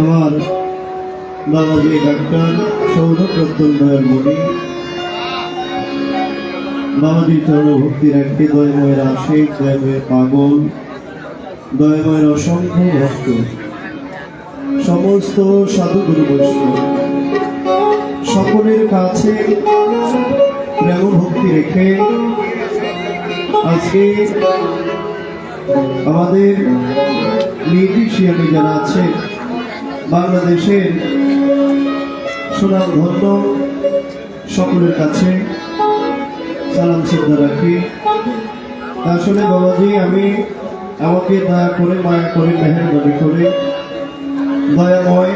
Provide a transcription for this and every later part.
আমার বাবাজি ডাক্তার সৌরপ্রত্যন দয়াল মুনি। বাবাজি চরণ ভক্তি রাখতে দয়ময়ের আশিক দয়ময়ের পাগল, দয়ময়ের অসংখ্য ভক্ত। সমস্ত সাধুগুরু বৈষ্ণব। সকলের কাছে প্রেম ভক্তি রেখে আজকে আমাদের মিউজিশিয়ানে যারা আছে বাংলাদেশের সুনাম ধন্য, সকলের কাছে সালাম শ্রদ্ধা রাখি। আসলে বাবাজি, আমি আমাকে দয়া করে, মায়া করে, মেহরবানি করে, দয়াময়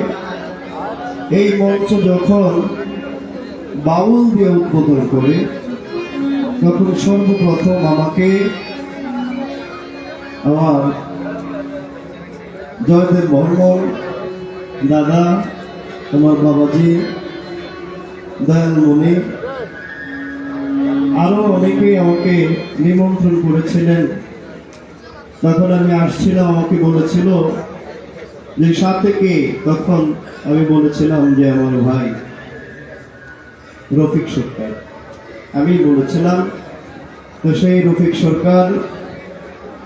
এই মঞ্চ যখন বাউল দিয়ে উদ্বোধন করে, তখন সর্বপ্রথম আমাকে আমার জয়দেব বর্মন দাদা আমার বাবাজি, দয়াল মনি আরও অনেকেই আমাকে নিমন্ত্রণ করেছিলেন। তখন আমি আসছিলাম, আমাকে বলেছিল যে, সাথে কে? তখন আমি বলেছিলাম যে, আমার ভাই রফিক সরকার। আমি বলেছিলাম, তো সেই রফিক সরকার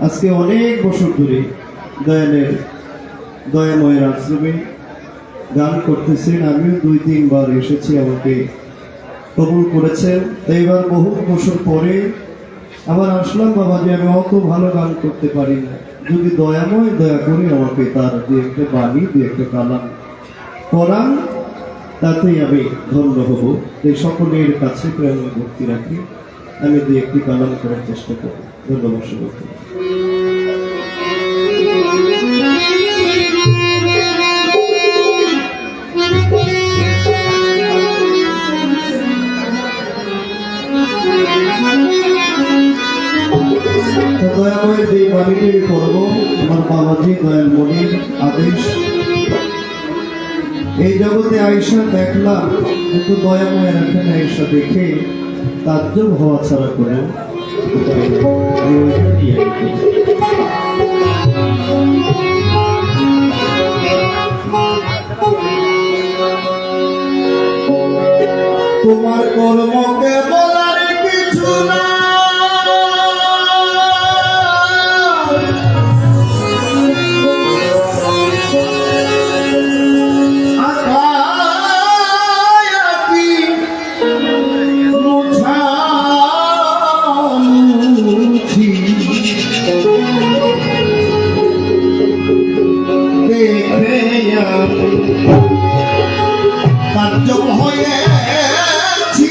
আজকে অনেক বছর ধরে দয়ালের, দয়াময়ের আশ্রমে গান করতেছেন। আমিও দুই, তিনবার এসেছি, আমাকে কবুল করেছেন। তো এবার বহু বছর পরে আবার আসলাম বাবা যে আমি অত ভালো গান করতে পারি না। যদি দয়াময় দয়া করে আমাকে তার দু একটা বাণী, দু একটা কালাম করান তাতেই আমি ধন্য হব। এই সকলের কাছে প্রেম ভক্তি রাখি। আমি দু একটি কালাম করার চেষ্টা করব। ধন্যবাদ শুভেচ্ছা তো দয়াময়ের যে বাণীটি করব, আমার বাবাজি দয়াল মনির আদেশ এই জগতে আইসা দেখলাম, কিন্তু দয়াময়ের এখানে আইসা দেখে তাজ্জব হওয়া ছাড়া করে। আমি তোমার কর্মকে বলার কিছু না কার্য হয়েছি।